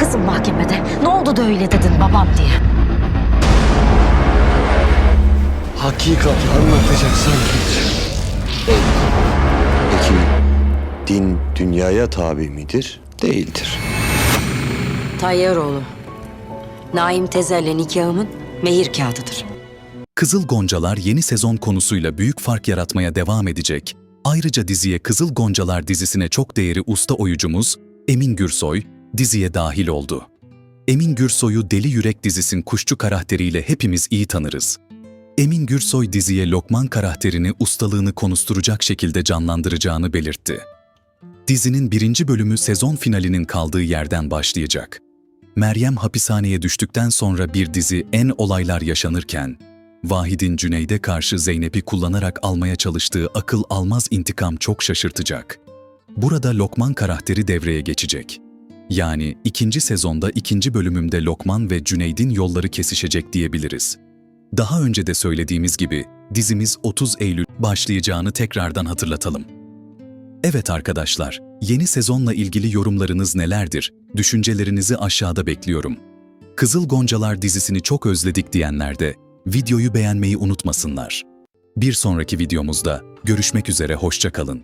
kızım mahkemede. Ne oldu da öyle dedin babam diye. Hakikati anlatacaksan git. Peki din dünyaya tabi midir? Değildir. Tayyaroğlu. Naim Tezer'le nikahımın mehir kağıdıdır. Kızıl Goncalar yeni sezon konusuyla büyük fark yaratmaya devam edecek. Ayrıca diziye Kızıl Goncalar dizisine çok değeri usta oyuncumuz Emin Gürsoy diziye dahil oldu. Emin Gürsoy'u Deli Yürek dizisinin kuşçu karakteriyle hepimiz iyi tanırız. Emin Gürsoy diziye Lokman karakterini ustalığını konusturacak şekilde canlandıracağını belirtti. Dizinin birinci bölümü sezon finalinin kaldığı yerden başlayacak. Meryem hapishaneye düştükten sonra bir dizi en olaylar yaşanırken, Vahid'in Cüneyd'e karşı Zeynep'i kullanarak almaya çalıştığı akıl almaz intikam çok şaşırtacak. Burada Lokman karakteri devreye geçecek. Yani ikinci sezonda ikinci bölümümde Lokman ve Cüneyd'in yolları kesişecek diyebiliriz. Daha önce de söylediğimiz gibi dizimiz 30 Eylül başlayacağını tekrardan hatırlatalım. Evet arkadaşlar, yeni sezonla ilgili yorumlarınız nelerdir? Düşüncelerinizi aşağıda bekliyorum. Kızıl Goncalar dizisini çok özledik diyenler de videoyu beğenmeyi unutmasınlar. Bir sonraki videomuzda görüşmek üzere hoşça kalın.